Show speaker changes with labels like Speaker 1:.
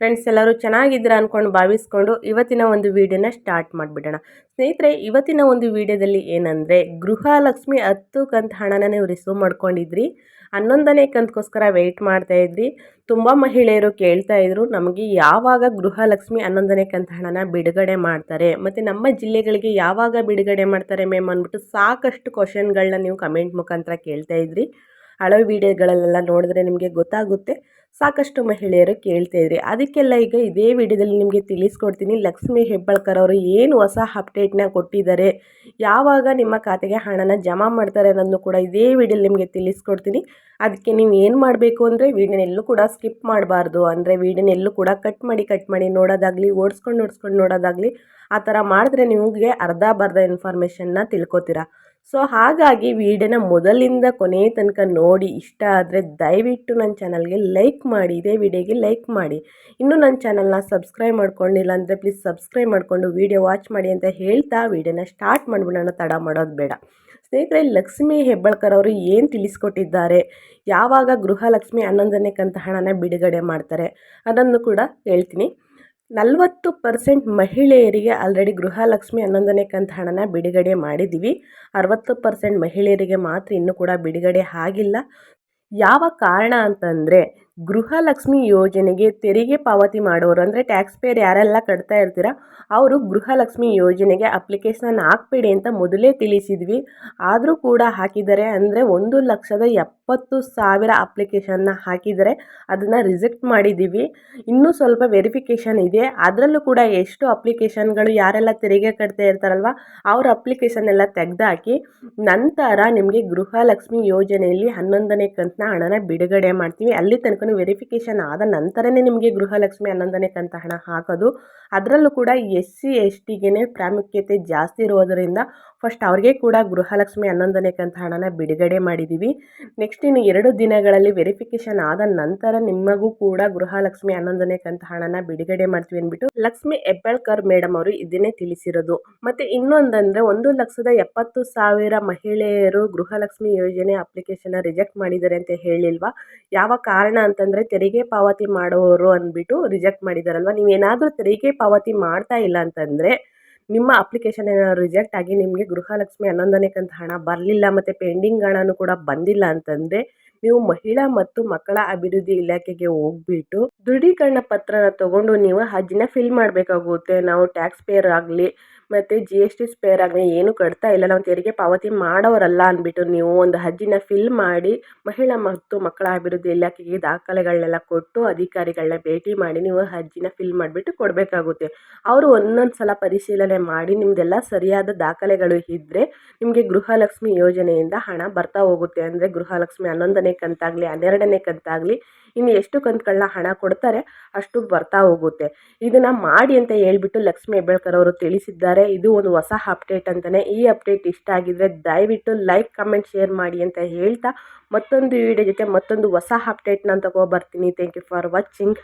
Speaker 1: friends ಎಲ್ಲರೂ ಚೆನ್ನಾಗಿದ್ದೀರಾ ಅಂದ್ಕೊಂಡು ಭಾವಿಸ್ಕೊಂಡು ಇವತ್ತಿನ ಒಂದು ವಿಡಿಯೋನ ಸ್ಟಾರ್ಟ್ ಮಾಡಿಬಿಡೋಣ. ಸ್ನೇಹಿತರೆ, ಇವತ್ತಿನ ಒಂದು ವಿಡಿಯೋದಲ್ಲಿ ಏನಂದರೆ, ಗೃಹಲಕ್ಷ್ಮಿ ಹತ್ತು ಕಂತು ಹಣನ ನೀವು ರಿಸೀವ್ ಮಾಡ್ಕೊಂಡಿದ್ರಿ. ಹನ್ನೊಂದನೇ ಕಂತಕ್ಕೋಸ್ಕರ ವೆಯ್ಟ್ ಮಾಡ್ತಾ ಇದ್ರಿ. ತುಂಬ ಮಹಿಳೆಯರು ಕೇಳ್ತಾ ಇದ್ರು, ನಮಗೆ ಯಾವಾಗ ಗೃಹಲಕ್ಷ್ಮಿ ಹನ್ನೊಂದನೇ ಕಂತ ಹಣನ ಬಿಡುಗಡೆ ಮಾಡ್ತಾರೆ? ಮತ್ತು ನಮ್ಮ ಜಿಲ್ಲೆಗಳಿಗೆ ಯಾವಾಗ ಬಿಡುಗಡೆ ಮಾಡ್ತಾರೆ ಮ್ಯಾಮ್ ಅಂದ್ಬಿಟ್ಟು ಸಾಕಷ್ಟು ಕ್ವಶನ್ಗಳನ್ನ ನೀವು ಕಮೆಂಟ್ ಮುಖಾಂತರ ಕೇಳ್ತಾ ಇದ್ರಿ. ಹಳೆ ವೀಡಿಯೋಗಳಲ್ಲೆಲ್ಲ ನೋಡಿದ್ರೆ ನಿಮಗೆ ಗೊತ್ತಾಗುತ್ತೆ. ಸಾಕಷ್ಟು ಮಹಿಳೆಯರು ಕೇಳ್ತಾ ಇದ್ರಿ. ಅದಕ್ಕೆಲ್ಲ ಈಗ ಇದೇ ವಿಡಿಯೋದಲ್ಲಿ ನಿಮಗೆ ತಿಳಿಸ್ಕೊಡ್ತೀನಿ. ಲಕ್ಷ್ಮಿ ಹೆಬ್ಬಾಳ್ಕರ್ ಅವರು ಏನು ಹೊಸ ಅಪ್ಡೇಟ್ನ ಕೊಟ್ಟಿದ್ದಾರೆ, ಯಾವಾಗ ನಿಮ್ಮ ಖಾತೆಗೆ ಹಣನ ಜಮಾ ಮಾಡ್ತಾರೆ ಅನ್ನೋದನ್ನು ಕೂಡ ಇದೇ ವಿಡಿಯೋಲಿ ನಿಮಗೆ ತಿಳಿಸ್ಕೊಡ್ತೀನಿ. ಅದಕ್ಕೆ ನೀವು ಏನು ಮಾಡಬೇಕು ಅಂದರೆ ವೀಡಿಯೋನೆಲ್ಲೂ ಕೂಡ ಸ್ಕಿಪ್ ಮಾಡಬಾರ್ದು. ಅಂದರೆ ವೀಡಿಯೋನೆಲ್ಲೂ ಕೂಡ ಕಟ್ ಮಾಡಿ ಕಟ್ ಮಾಡಿ ನೋಡೋದಾಗಲಿ, ಓಡಿಸ್ಕೊಂಡು ಓಡಿಸ್ಕೊಂಡು ನೋಡೋದಾಗಲಿ, ಆ ಥರ ಮಾಡಿದ್ರೆ ನಿಮಗೆ ಅರ್ಧ ಬರ್ಧ ಇನ್ಫಾರ್ಮೇಷನ್ನ ತಿಳ್ಕೊತೀರಾ. ಸೊ ಹಾಗಾಗಿ ವಿಡಿಯೋನ ಮೊದಲಿಂದ ಕೊನೆ ತನಕ ನೋಡಿ ಇಷ್ಟ ಆದರೆ ದಯವಿಟ್ಟು ನನ್ನ ಚಾನಲ್ಗೆ ಲೈಕ್ ಮಾಡಿ, ಇದೇ ವಿಡಿಯೋಗೆ ಲೈಕ್ ಮಾಡಿ. ಇನ್ನೂ ನನ್ನ ಚಾನಲ್ನ ಸಬ್ಸ್ಕ್ರೈಬ್ ಮಾಡ್ಕೊಂಡಿಲ್ಲ ಅಂದರೆ ಪ್ಲೀಸ್ ಸಬ್ಸ್ಕ್ರೈಬ್ ಮಾಡಿಕೊಂಡು ವಿಡಿಯೋ ವಾಚ್ ಮಾಡಿ ಅಂತ ಹೇಳ್ತಾ ವಿಡಿಯೋನ ಸ್ಟಾರ್ಟ್ ಮಾಡ್ಬಿಡೋಣ, ತಡ ಮಾಡೋದು ಬೇಡ. ಸ್ನೇಹಿತರೆ, ಲಕ್ಷ್ಮಿ ಹೆಬ್ಬಾಳ್ಕರ್ ಅವರು ಏನು ತಿಳಿಸ್ಕೊಟ್ಟಿದ್ದಾರೆ? ಯಾವಾಗ ಗೃಹಲಕ್ಷ್ಮಿ ಹನ್ನೊಂದನೇ ಕಂತ ಹಣನ ಬಿಡುಗಡೆ ಮಾಡ್ತಾರೆ? ಅದನ್ನು ಕೂಡ ಹೇಳ್ತೀನಿ. ನಲವತ್ತು ಪರ್ಸೆಂಟ್ ಮಹಿಳೆಯರಿಗೆ ಆಲ್ರೆಡಿ ಗೃಹಲಕ್ಷ್ಮಿ ಹನ್ನೊಂದನೇ ಕಂತು ಹಣನ ಬಿಡುಗಡೆ ಮಾಡಿದ್ದೀವಿ. ಅರವತ್ತು ಪರ್ಸೆಂಟ್ ಮಹಿಳೆಯರಿಗೆ ಮಾತ್ರ ಇನ್ನೂ ಕೂಡ ಬಿಡುಗಡೆ ಆಗಿಲ್ಲ. ಯಾವ ಕಾರಣ ಅಂತಂದರೆ, ಗೃಹಲಕ್ಷ್ಮಿ ಯೋಜನೆಗೆ ತೆರಿಗೆ ಪಾವತಿ ಮಾಡೋರು ಅಂದರೆ ಟ್ಯಾಕ್ಸ್ ಪೇರ್ ಯಾರೆಲ್ಲ ಕಟ್ತಾ ಇರ್ತೀರ, ಅವರು ಗೃಹಲಕ್ಷ್ಮಿ ಯೋಜನೆಗೆ ಅಪ್ಲಿಕೇಶನ್ ಹಾಕ್ಬೇಡಿ ಅಂತ ಮೊದಲೇ ತಿಳಿಸಿದ್ವಿ. ಆದರೂ ಕೂಡ ಹಾಕಿದ್ದಾರೆ ಅಂದರೆ ಒಂದು ಲಕ್ಷದ ಎಪ್ಪತ್ತು ಸಾವಿರ ಅಪ್ಲಿಕೇಶನ್ನ ಹಾಕಿದರೆ ಅದನ್ನು ರಿಜೆಕ್ಟ್ ಮಾಡಿದ್ದೀವಿ. ಇನ್ನೂ ಸ್ವಲ್ಪ ವೆರಿಫಿಕೇಷನ್ ಇದೆ. ಅದರಲ್ಲೂ ಕೂಡ ಎಷ್ಟು ಅಪ್ಲಿಕೇಶನ್ಗಳು ಯಾರೆಲ್ಲ ತೆರಿಗೆ ಕಟ್ತಾ ಇರ್ತಾರಲ್ವ, ಅವ್ರ ಅಪ್ಲಿಕೇಶನ್ ಎಲ್ಲ ತೆಗೆದಾಕಿ ನಂತರ ನಿಮಗೆ ಗೃಹಲಕ್ಷ್ಮಿ ಯೋಜನೆಯಲ್ಲಿ ಹನ್ನೊಂದನೇ ಕಂತನ ಹಣನ ಬಿಡುಗಡೆ ಮಾಡ್ತೀವಿ. ಅಲ್ಲಿ ತನಕ ವೆರಿಫಿಕೇಷನ್ ಆದ ನಂತರನೇ ನಿಮಗೆ ಗೃಹಲಕ್ಷ್ಮಿ ಹನ್ನೊಂದನೇ ಕಂತ ಹಣ ಹಾಕೋದು. ಅದರಲ್ಲೂ ಕೂಡ ಎಸ್ ಸಿ ಎಸ್ ಟಿಗೇ ಪ್ರಾಮುಖ್ಯತೆ ಜಾಸ್ತಿ ಇರೋದರಿಂದ ಫಸ್ಟ್ ಅವ್ರಿಗೆ ಕೂಡ ಗೃಹಲಕ್ಷ್ಮಿ ಹನ್ನೊಂದನೇ ಕಂತ ಹಣನ ಬಿಡುಗಡೆ ಮಾಡಿದ್ದೀವಿ. ನೆಕ್ಸ್ಟ್ ಇನ್ನು ಎರಡು ದಿನಗಳಲ್ಲಿ ವೆರಿಫಿಕೇಶನ್ ಆದ ನಂತರ ನಿಮಗೂ ಕೂಡ ಗೃಹಲಕ್ಷ್ಮಿ ಹನ್ನೊಂದನೇ ಕಂತ ಹಣನ ಬಿಡುಗಡೆ ಮಾಡ್ತೀವಿ ಅಂದ್ಬಿಟ್ಟು ಲಕ್ಷ್ಮಿ ಹೆಬ್ಬಾಳ್ಕರ್ ಮೇಡಮ್ ಅವರು ಇದನ್ನೇ ತಿಳಿಸಿರೋದು. ಮತ್ತೆ ಇನ್ನೊಂದಂದ್ರೆ ಒಂದು ಲಕ್ಷದ ಎಪ್ಪತ್ತು ಸಾವಿರ ಮಹಿಳೆಯರು ಗೃಹಲಕ್ಷ್ಮಿ ಯೋಜನೆ ಅಪ್ಲಿಕೇಶನ್ ರಿಜೆಕ್ಟ್ ಮಾಡಿದ್ದಾರೆ ಅಂತ ಹೇಳಿಲ್ವಾ? ಯಾವ ಕಾರಣ ಅಂತಂದ್ರೆ ತೆರಿಗೆ ಪಾವತಿ ಮಾಡುವವರು ಅಂದ್ಬಿಟ್ಟು ರಿಜೆಕ್ಟ್ ಮಾಡಿದಾರಲ್ವಾ? ನೀವೇನಾದರೂ ತೆರಿಗೆ ಪಾವತಿ ಮಾಡ್ತಾ ಇಲ್ಲ ಅಂತಂದರೆ ನಿಮ್ಮ ಅಪ್ಲಿಕೇಶನ್ ಏನಾದ್ರು ರಿಜೆಕ್ಟ್ ಆಗಿ ನಿಮಗೆ ಗೃಹಲಕ್ಷ್ಮಿ ಹನ್ನೊಂದನೇ ಕಂತ ಹಣ ಬರಲಿಲ್ಲ ಮತ್ತು ಪೆಂಡಿಂಗ್ ಹಣನೂ ಕೂಡ ಬಂದಿಲ್ಲ ಅಂತಂದರೆ ನೀವು ಮಹಿಳಾ ಮತ್ತು ಮಕ್ಕಳ ಅಭಿವೃದ್ಧಿ ಇಲಾಖೆಗೆ ಹೋಗ್ಬಿಟ್ಟು ದೃಢೀಕರಣ ಪತ್ರನ ತಗೊಂಡು ನೀವು ಹಜ್ಜಿನ ಫಿಲ್ ಮಾಡಬೇಕಾಗುತ್ತೆ. ನಾವು ಟ್ಯಾಕ್ಸ್ ಪೇಯರ್ ಆಗಲಿ ಮತ್ತು ಜಿ ಎಸ್ ಟಿ ಸ್ಪೇರ್ ಆಗಲಿ ಏನು ಕಟ್ತಾ ಇಲ್ಲ. ನಾವು ತೆರಿಗೆ ಪಾವತಿ ಮಾಡೋರಲ್ಲ ಅಂದ್ಬಿಟ್ಟು ನೀವು ಒಂದು ಅರ್ಜಿನ ಫಿಲ್ ಮಾಡಿ ಮಹಿಳಾ ಮತ್ತು ಮಕ್ಕಳ ಅಭಿವೃದ್ಧಿ ಇಲಾಖೆಗೆ ದಾಖಲೆಗಳನ್ನೆಲ್ಲ ಕೊಟ್ಟು ಅಧಿಕಾರಿಗಳನ್ನ ಭೇಟಿ ಮಾಡಿ ನೀವು ಅರ್ಜಿನ ಫಿಲ್ ಮಾಡಿಬಿಟ್ಟು ಕೊಡಬೇಕಾಗುತ್ತೆ. ಅವರು ಒಂದೊಂದು ಸಲ ಪರಿಶೀಲನೆ ಮಾಡಿ ನಿಮ್ದೆಲ್ಲ ಸರಿಯಾದ ದಾಖಲೆಗಳು ಇದ್ದರೆ ನಿಮಗೆ ಗೃಹಲಕ್ಷ್ಮಿ ಯೋಜನೆಯಿಂದ ಹಣ ಬರ್ತಾ ಹೋಗುತ್ತೆ. ಅಂದರೆ ಗೃಹಲಕ್ಷ್ಮಿ ಹನ್ನೊಂದನೇ ಕಂತಾಗಲಿ, ಹನ್ನೆರಡನೇ ಕಂತಾಗಲಿ, ಇನ್ನು ಎಷ್ಟು ಕಂತುಗಳನ್ನ ಹಣ ಕೊಡ್ತಾರೆ, ಅಷ್ಟು ಬರ್ತಾ ಹೋಗುತ್ತೆ. ಇದನ್ನು ಮಾಡಿ ಅಂತ ಹೇಳ್ಬಿಟ್ಟು ಲಕ್ಷ್ಮಿ ಹೆಬ್ಬೇಳ್ಕರ್ ಅವರು ತಿಳಿಸಿದ್ದಾರೆ. ಇದು ಒಂದು ಹೊಸ ಅಪ್ಡೇಟ್ ಅಂತಲೇ ಈ ಅಪ್ಡೇಟ್ ಇಷ್ಟ ಆಗಿದ್ರೆ ದಯವಿಟ್ಟು ಲೈಕ್, ಕಮೆಂಟ್, ಶೇರ್ ಮಾಡಿ ಅಂತ ಹೇಳ್ತಾ ಮತ್ತೊಂದು ವಿಡಿಯೋ ಜೊತೆ ಮತ್ತೊಂದು ಹೊಸ ಅಪ್ಡೇಟ್ನ ತಗೋ ಬರ್ತೀನಿ. Thank you for watching